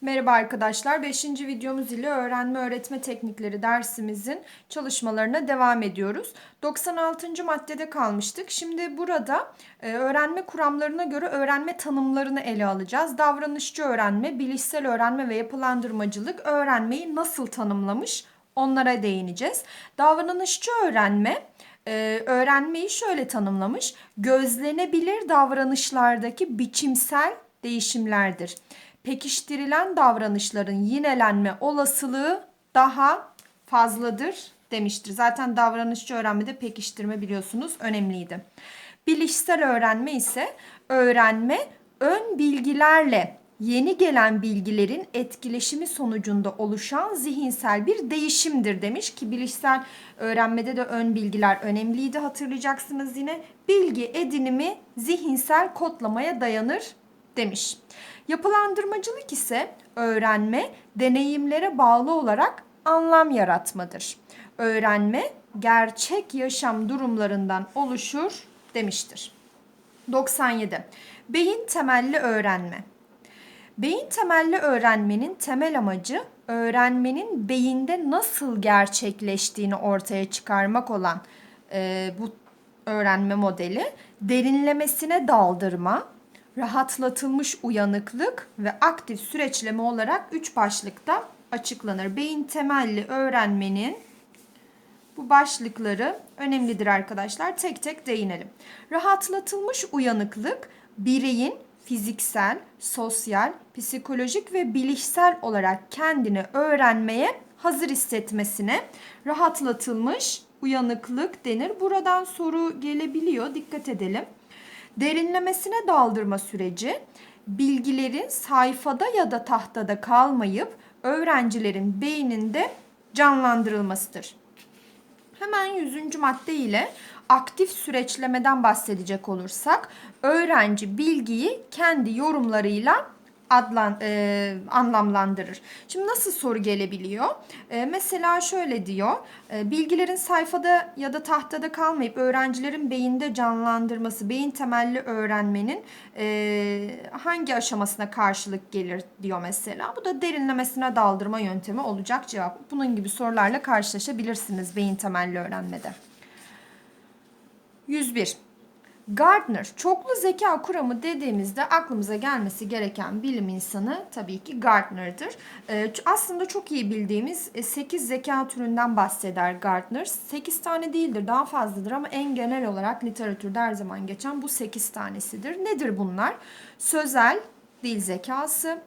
Merhaba arkadaşlar. 5. videomuz ile öğrenme öğretme teknikleri dersimizin çalışmalarına devam ediyoruz. 96. maddede kalmıştık. Şimdi burada e, öğrenme kuramlarına göre öğrenme tanımlarını ele alacağız. Davranışçı öğrenme, bilişsel öğrenme ve yapılandırmacılık öğrenmeyi nasıl tanımlamış onlara değineceğiz. Davranışçı öğrenme e, öğrenmeyi şöyle tanımlamış. Gözlenebilir davranışlardaki biçimsel değişimlerdir pekiştirilen davranışların yinelenme olasılığı daha fazladır demiştir. Zaten davranışçı öğrenmede pekiştirme biliyorsunuz önemliydi. Bilişsel öğrenme ise öğrenme ön bilgilerle yeni gelen bilgilerin etkileşimi sonucunda oluşan zihinsel bir değişimdir demiş ki bilişsel öğrenmede de ön bilgiler önemliydi hatırlayacaksınız yine. Bilgi edinimi zihinsel kodlamaya dayanır demiş. Yapılandırmacılık ise öğrenme, deneyimlere bağlı olarak anlam yaratmadır. Öğrenme gerçek yaşam durumlarından oluşur demiştir. 97. Beyin temelli öğrenme. Beyin temelli öğrenmenin temel amacı öğrenmenin beyinde nasıl gerçekleştiğini ortaya çıkarmak olan e, bu öğrenme modeli derinlemesine daldırma, rahatlatılmış uyanıklık ve aktif süreçleme olarak üç başlıkta açıklanır. Beyin temelli öğrenmenin bu başlıkları önemlidir arkadaşlar. Tek tek değinelim. Rahatlatılmış uyanıklık bireyin fiziksel, sosyal, psikolojik ve bilişsel olarak kendini öğrenmeye hazır hissetmesine rahatlatılmış uyanıklık denir. Buradan soru gelebiliyor. Dikkat edelim. Derinlemesine daldırma süreci bilgilerin sayfada ya da tahtada kalmayıp öğrencilerin beyninde canlandırılmasıdır. Hemen 100. madde ile aktif süreçlemeden bahsedecek olursak öğrenci bilgiyi kendi yorumlarıyla adlan, e, anlamlandırır. Şimdi nasıl soru gelebiliyor? E, mesela şöyle diyor. E, bilgilerin sayfada ya da tahtada kalmayıp öğrencilerin beyinde canlandırması, beyin temelli öğrenmenin e, hangi aşamasına karşılık gelir diyor mesela. Bu da derinlemesine daldırma yöntemi olacak cevap. Bunun gibi sorularla karşılaşabilirsiniz beyin temelli öğrenmede. 101. Gardner çoklu zeka kuramı dediğimizde aklımıza gelmesi gereken bilim insanı tabii ki Gardner'dır. Ee, aslında çok iyi bildiğimiz 8 zeka türünden bahseder Gardner. 8 tane değildir daha fazladır ama en genel olarak literatürde her zaman geçen bu 8 tanesidir. Nedir bunlar? Sözel, dil zekası,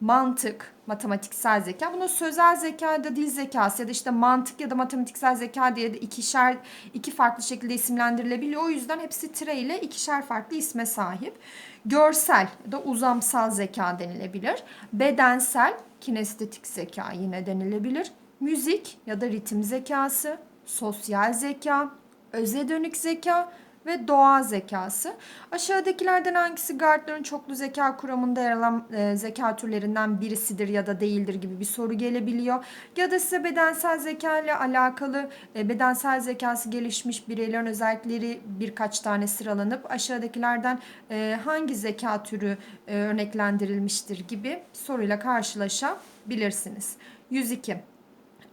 mantık, matematiksel zeka. Buna sözel zeka ya da dil zekası ya da işte mantık ya da matematiksel zeka diye de ikişer, iki farklı şekilde isimlendirilebiliyor. O yüzden hepsi tire ile ikişer farklı isme sahip. Görsel ya da uzamsal zeka denilebilir. Bedensel, kinestetik zeka yine denilebilir. Müzik ya da ritim zekası, sosyal zeka, öze dönük zeka ve doğa zekası. Aşağıdakilerden hangisi Gardner'ın çoklu zeka kuramında yer alan e, zeka türlerinden birisidir ya da değildir gibi bir soru gelebiliyor. Ya da size bedensel zeka ile alakalı e, bedensel zekası gelişmiş bireylerin özellikleri birkaç tane sıralanıp aşağıdakilerden e, hangi zeka türü e, örneklendirilmiştir gibi soruyla karşılaşabilirsiniz. 102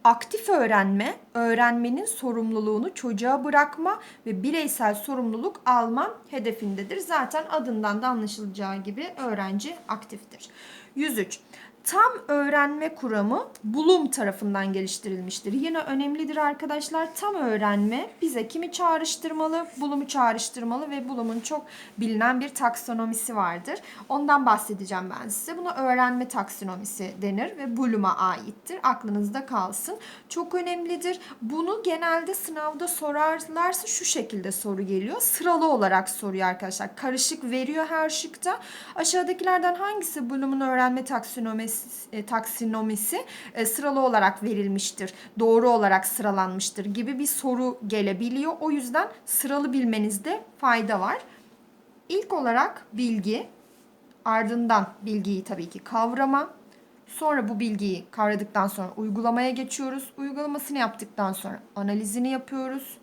aktif öğrenme, öğrenmenin sorumluluğunu çocuğa bırakma ve bireysel sorumluluk alma hedefindedir. Zaten adından da anlaşılacağı gibi öğrenci aktiftir. 103. Tam öğrenme kuramı Bloom tarafından geliştirilmiştir. Yine önemlidir arkadaşlar. Tam öğrenme bize kimi çağrıştırmalı? Bloom'u çağrıştırmalı ve Bloom'un çok bilinen bir taksonomisi vardır. Ondan bahsedeceğim ben size. Buna öğrenme taksonomisi denir ve Bloom'a aittir. Aklınızda kalsın. Çok önemlidir. Bunu genelde sınavda sorarlarsa şu şekilde soru geliyor. Sıralı olarak soruyor arkadaşlar. Karışık veriyor her şıkta. Aşağıdakilerden hangisi Bloom'un öğrenme taksonomisi e, taksinomisi e, sıralı olarak verilmiştir. Doğru olarak sıralanmıştır gibi bir soru gelebiliyor. O yüzden sıralı bilmenizde fayda var. İlk olarak bilgi, ardından bilgiyi tabii ki kavrama, Sonra bu bilgiyi kavradıktan sonra uygulamaya geçiyoruz. Uygulamasını yaptıktan sonra analizini yapıyoruz.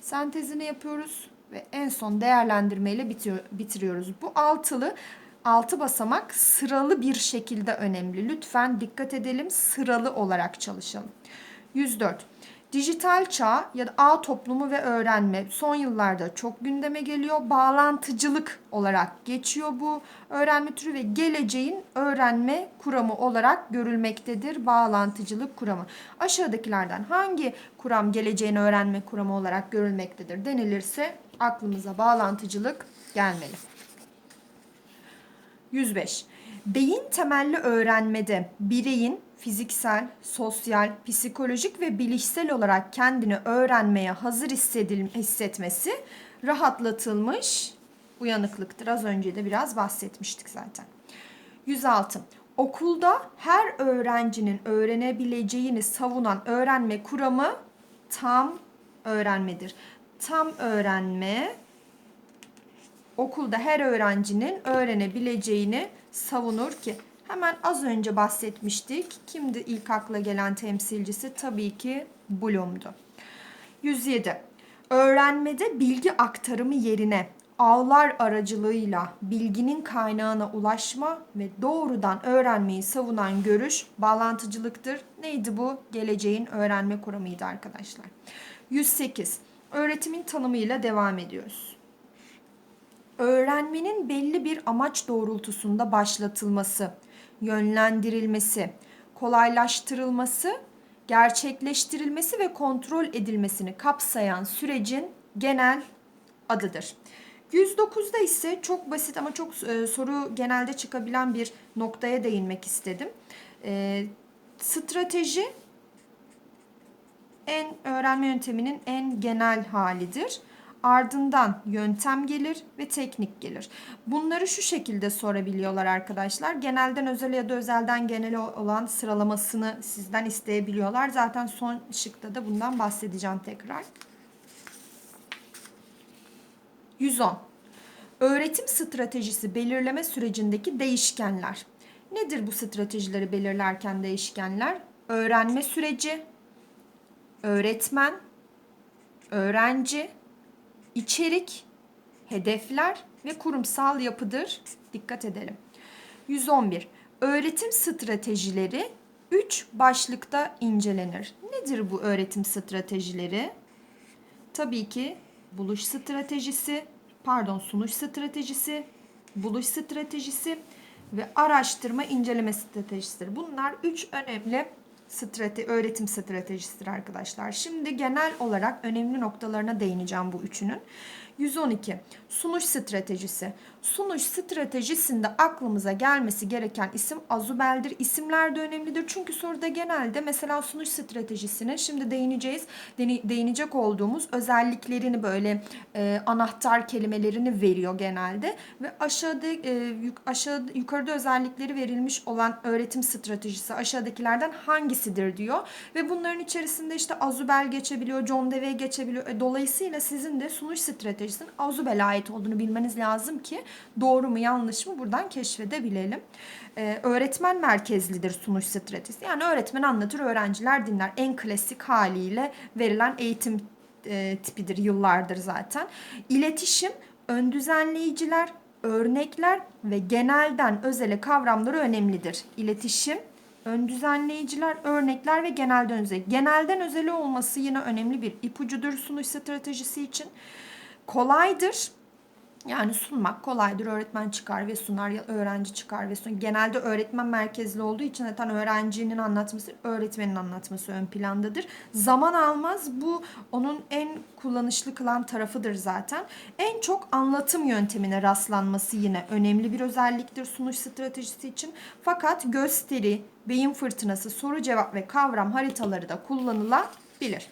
Sentezini yapıyoruz ve en son değerlendirmeyle bitiriyoruz. Bu altılı Altı basamak sıralı bir şekilde önemli. Lütfen dikkat edelim sıralı olarak çalışalım. 104. Dijital çağ ya da ağ toplumu ve öğrenme son yıllarda çok gündeme geliyor. Bağlantıcılık olarak geçiyor bu öğrenme türü ve geleceğin öğrenme kuramı olarak görülmektedir. Bağlantıcılık kuramı. Aşağıdakilerden hangi kuram geleceğin öğrenme kuramı olarak görülmektedir denilirse aklımıza bağlantıcılık gelmeli. 105. Beyin temelli öğrenmede bireyin fiziksel, sosyal, psikolojik ve bilişsel olarak kendini öğrenmeye hazır hissetmesi rahatlatılmış uyanıklıktır. Az önce de biraz bahsetmiştik zaten. 106. Okulda her öğrencinin öğrenebileceğini savunan öğrenme kuramı tam öğrenmedir. Tam öğrenme okulda her öğrencinin öğrenebileceğini savunur ki hemen az önce bahsetmiştik. Kimdi ilk akla gelen temsilcisi? Tabii ki Bloom'du. 107. Öğrenmede bilgi aktarımı yerine ağlar aracılığıyla bilginin kaynağına ulaşma ve doğrudan öğrenmeyi savunan görüş bağlantıcılıktır. Neydi bu? Geleceğin öğrenme kuramıydı arkadaşlar. 108. Öğretimin tanımıyla devam ediyoruz öğrenmenin belli bir amaç doğrultusunda başlatılması, yönlendirilmesi, kolaylaştırılması, gerçekleştirilmesi ve kontrol edilmesini kapsayan sürecin genel adıdır. 109'da ise çok basit ama çok e, soru genelde çıkabilen bir noktaya değinmek istedim. E, strateji en öğrenme yönteminin en genel halidir. Ardından yöntem gelir ve teknik gelir. Bunları şu şekilde sorabiliyorlar arkadaşlar. Genelden özel ya da özelden genel olan sıralamasını sizden isteyebiliyorlar. Zaten son şıkta da bundan bahsedeceğim tekrar. 110. Öğretim stratejisi belirleme sürecindeki değişkenler. Nedir bu stratejileri belirlerken değişkenler? Öğrenme süreci, öğretmen, öğrenci, içerik, hedefler ve kurumsal yapıdır. Dikkat edelim. 111. Öğretim stratejileri 3 başlıkta incelenir. Nedir bu öğretim stratejileri? Tabii ki buluş stratejisi, pardon sunuş stratejisi, buluş stratejisi ve araştırma inceleme stratejisidir. Bunlar üç önemli strate öğretim stratejisidir arkadaşlar. Şimdi genel olarak önemli noktalarına değineceğim bu üçünün. 112. Sunuş stratejisi. Sunuş stratejisinde aklımıza gelmesi gereken isim Azubel'dir. İsimler de önemlidir. Çünkü soruda genelde mesela sunuş stratejisini şimdi değineceğiz. Değinecek olduğumuz özelliklerini böyle e, anahtar kelimelerini veriyor genelde ve aşağıda e, aşağı yukarıda özellikleri verilmiş olan öğretim stratejisi aşağıdakilerden hangisidir diyor ve bunların içerisinde işte Azubel geçebiliyor, John Dewey geçebiliyor. E, dolayısıyla sizin de sunuş stratejisinin Azubel'e ait olduğunu bilmeniz lazım ki doğru mu yanlış mı buradan keşfedebilelim. Ee, öğretmen merkezlidir sunuş stratejisi. Yani öğretmen anlatır, öğrenciler dinler. En klasik haliyle verilen eğitim e, tipidir yıllardır zaten. İletişim, ön düzenleyiciler, örnekler ve genelden özele kavramları önemlidir. İletişim, ön düzenleyiciler, örnekler ve genelden özele. Genelden özele olması yine önemli bir ipucudur sunuş stratejisi için. Kolaydır yani sunmak kolaydır. Öğretmen çıkar ve sunar öğrenci çıkar ve sunar. Genelde öğretmen merkezli olduğu için zaten öğrencinin anlatması, öğretmenin anlatması ön plandadır. Zaman almaz. Bu onun en kullanışlı kılan tarafıdır zaten. En çok anlatım yöntemine rastlanması yine önemli bir özelliktir sunuş stratejisi için. Fakat gösteri, beyin fırtınası, soru cevap ve kavram haritaları da kullanılabilir.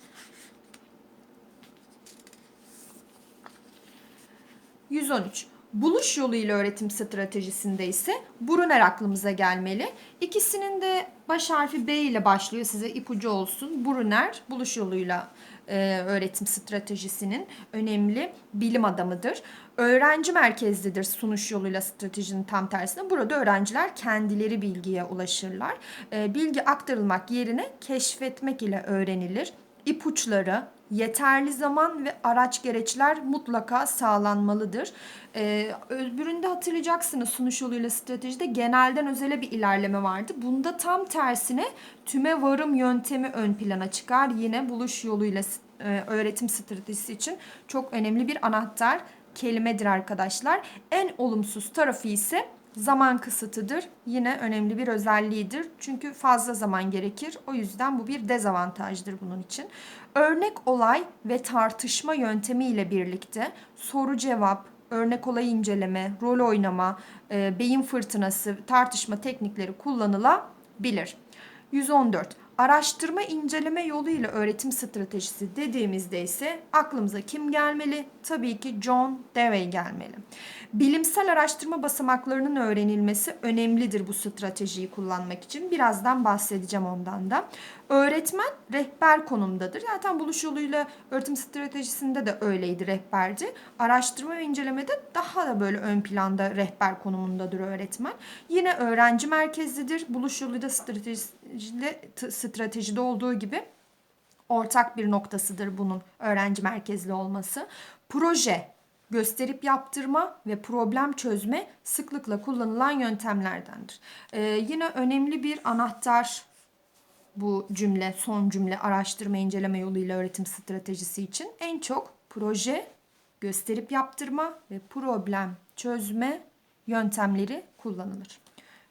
113. Buluş yoluyla öğretim stratejisinde ise Brunner aklımıza gelmeli. İkisinin de baş harfi B ile başlıyor size ipucu olsun. Brunner buluş yoluyla e, öğretim stratejisinin önemli bilim adamıdır. Öğrenci merkezlidir sunuş yoluyla stratejinin tam tersine. Burada öğrenciler kendileri bilgiye ulaşırlar. E, bilgi aktarılmak yerine keşfetmek ile öğrenilir ipuçları, yeterli zaman ve araç gereçler mutlaka sağlanmalıdır. Ee, öbüründe hatırlayacaksınız sunuş yoluyla stratejide genelden özele bir ilerleme vardı. Bunda tam tersine tüme varım yöntemi ön plana çıkar. Yine buluş yoluyla e, öğretim stratejisi için çok önemli bir anahtar kelimedir arkadaşlar. En olumsuz tarafı ise zaman kısıtıdır. Yine önemli bir özelliğidir. Çünkü fazla zaman gerekir. O yüzden bu bir dezavantajdır bunun için. Örnek olay ve tartışma yöntemi ile birlikte soru cevap, örnek olay inceleme, rol oynama, e, beyin fırtınası, tartışma teknikleri kullanılabilir. 114. Araştırma inceleme yoluyla öğretim stratejisi dediğimizde ise aklımıza kim gelmeli? Tabii ki John Dewey gelmeli. Bilimsel araştırma basamaklarının öğrenilmesi önemlidir bu stratejiyi kullanmak için. Birazdan bahsedeceğim ondan da. Öğretmen rehber konumdadır. Zaten buluş yoluyla öğretim stratejisinde de öyleydi rehberdi. Araştırma ve incelemede daha da böyle ön planda rehber konumundadır öğretmen. Yine öğrenci merkezlidir. Buluş yoluyla stratejide, stratejide olduğu gibi ortak bir noktasıdır bunun öğrenci merkezli olması. Proje, gösterip yaptırma ve problem çözme sıklıkla kullanılan yöntemlerdendir. Ee, yine önemli bir anahtar bu cümle, son cümle araştırma inceleme yoluyla öğretim stratejisi için en çok proje, gösterip yaptırma ve problem çözme yöntemleri kullanılır.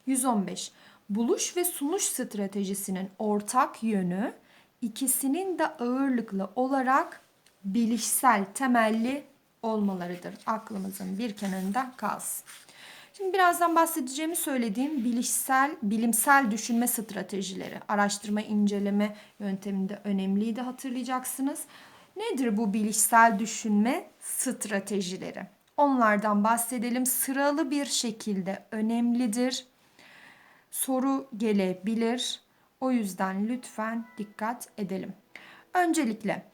115. Buluş ve sunuş stratejisinin ortak yönü ikisinin de ağırlıklı olarak bilişsel temelli olmalarıdır. Aklımızın bir kenarında kalsın. Şimdi birazdan bahsedeceğimi söylediğim bilişsel, bilimsel düşünme stratejileri, araştırma inceleme yönteminde önemliydi hatırlayacaksınız. Nedir bu bilişsel düşünme stratejileri? Onlardan bahsedelim. Sıralı bir şekilde önemlidir. Soru gelebilir. O yüzden lütfen dikkat edelim. Öncelikle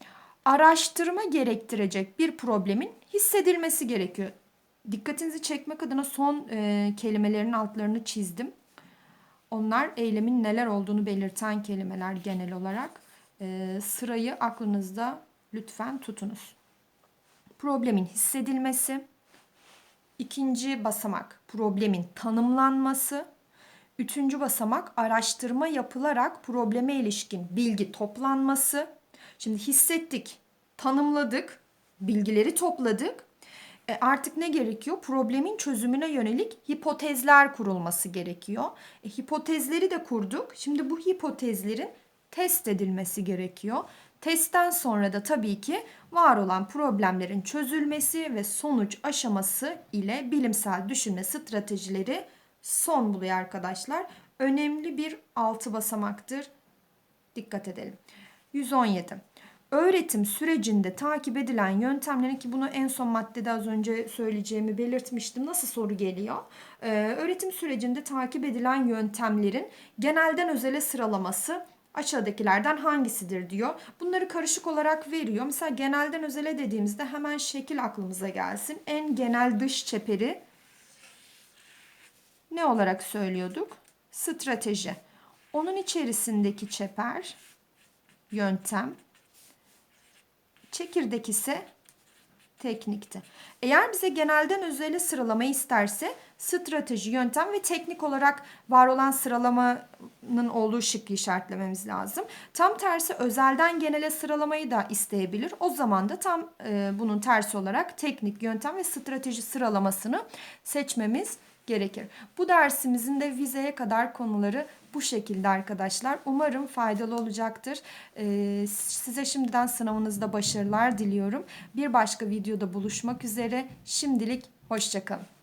araştırma gerektirecek bir problemin hissedilmesi gerekiyor. Dikkatinizi çekmek adına son e, kelimelerin altlarını çizdim. Onlar eylemin neler olduğunu belirten kelimeler genel olarak. E, sırayı aklınızda lütfen tutunuz. Problemin hissedilmesi. ikinci basamak problemin tanımlanması. Üçüncü basamak araştırma yapılarak probleme ilişkin bilgi toplanması. Şimdi hissettik, tanımladık, bilgileri topladık. E artık ne gerekiyor? Problemin çözümüne yönelik hipotezler kurulması gerekiyor. E, hipotezleri de kurduk. Şimdi bu hipotezlerin test edilmesi gerekiyor. Testten sonra da tabii ki var olan problemlerin çözülmesi ve sonuç aşaması ile bilimsel düşünme stratejileri son buluyor arkadaşlar. Önemli bir altı basamaktır. Dikkat edelim. 117. Öğretim sürecinde takip edilen yöntemlerin ki bunu en son maddede az önce söyleyeceğimi belirtmiştim. Nasıl soru geliyor? Ee, öğretim sürecinde takip edilen yöntemlerin genelden özele sıralaması aşağıdakilerden hangisidir diyor. Bunları karışık olarak veriyor. Mesela genelden özele dediğimizde hemen şekil aklımıza gelsin. En genel dış çeperi ne olarak söylüyorduk? Strateji. Onun içerisindeki çeper, yöntem, çekirdek ise teknikti. Eğer bize genelden özele sıralama isterse strateji, yöntem ve teknik olarak var olan sıralamanın olduğu şıkkı işaretlememiz lazım. Tam tersi özelden genele sıralamayı da isteyebilir. O zaman da tam e, bunun tersi olarak teknik, yöntem ve strateji sıralamasını seçmemiz gerekir. Bu dersimizin de vizeye kadar konuları bu şekilde arkadaşlar. Umarım faydalı olacaktır. Ee, size şimdiden sınavınızda başarılar diliyorum. Bir başka videoda buluşmak üzere. Şimdilik hoşçakalın.